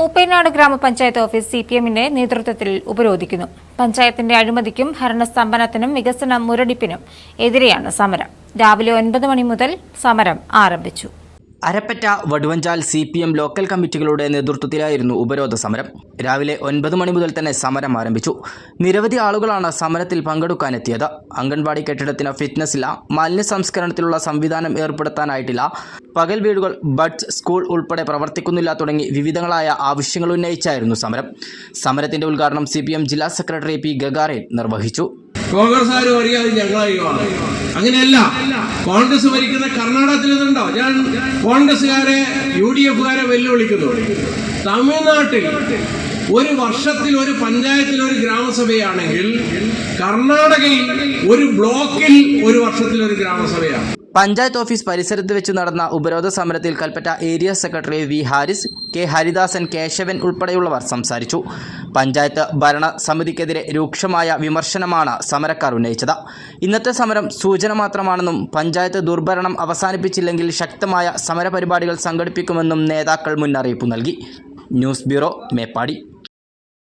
മൂപ്പേനാട് ഗ്രാമപഞ്ചായത്ത് office C P എമ്മിന്റെ നേതൃത്വത്തിൽ ഉപരോധിക്കുന്നു. പഞ്ചായത്തിന്റെ അഴിമതിക്കും ഭരണസ്തംഭനത്തിനും വികസന മുരടിപ്പിനും എതിരെയാണ് സമരം. രാവിലെ ഒൻപത് മണി മുതൽ സമരം ആരംഭിച്ചു. Arappatta Vaduvanchal C P M local കമ്മിറ്റികളുടെ നേതൃത്വത്തിലായിരുന്നു ഉപരോധ സമരം. രാവിലെ ഒൻപത് മണി മുതൽ തന്നെ സമരം ആരംഭിച്ചു. നിരവധി ആളുകളാണ് സമരത്തിൽ പങ്കെടുക്കാനെത്തിയത്. അംഗൻവാടി കെട്ടിടത്തിന് ഫിറ്റ്നസ് ഇല്ല മാലിന്യ സംസ്കരണത്തിലുള്ള സംവിധാനം ഏർപ്പെടുത്താനായിട്ടില്ല പകൽ വീടുകൾ ബഡ്സ് സ്കൂൾ ഉൾപ്പെടെ പ്രവർത്തിക്കുന്നില്ല തുടങ്ങി വിവിധങ്ങളായ ആവശ്യങ്ങൾ ഉന്നയിച്ചായിരുന്നു സമരം. സമരത്തിന്റെ ഉദ്ഘാടനം സി ജില്ലാ സെക്രട്ടറി പി ഗഗാറിൻ നിർവഹിച്ചു. കോൺഗ്രസ്സുകാരും അറിയാതെ ഞങ്ങളറിയുവാണ് അങ്ങനെയല്ല കോൺഗ്രസ് ഭരിക്കുന്ന കർണാടകത്തിൽ ഇതുണ്ടോ ഞാൻ കോൺഗ്രസ്സുകാരെ യു ഡി എഫുകാരെ വെല്ലുവിളിക്കുന്നു. തമിഴ്നാട്ടിൽ ഒരു വർഷത്തിൽ ഒരു പഞ്ചായത്തിൽ ഒരു ഗ്രാമസഭയാണെങ്കിൽ കർണാടകയിൽ ഒരു ബ്ലോക്കിൽ ഒരു വർഷത്തിൽ ഒരു ഗ്രാമസഭയാണ്. പഞ്ചായത്ത് ഓഫീസ് പരിസരത്ത് വെച്ച് നടന്ന ഉപരോധ സമരത്തിൽ Kalpetta area secretary V Haris K Haridasan Keshavan ഉൾപ്പെടെയുള്ളവർ സംസാരിച്ചു. പഞ്ചായത്ത് ഭരണ സമിതിക്കെതിരെ രൂക്ഷമായ വിമർശനമാണ് സമരക്കാർ ഉന്നയിച്ചത്. ഇന്നത്തെ സമരം സൂചന മാത്രമാണെന്നും പഞ്ചായത്ത് ദുർഭരണം അവസാനിപ്പിച്ചില്ലെങ്കിൽ ശക്തമായ സമരപരിപാടികൾ സംഘടിപ്പിക്കുമെന്നും നേതാക്കൾ മുന്നറിയിപ്പ് നൽകി. News bureau Meppadi.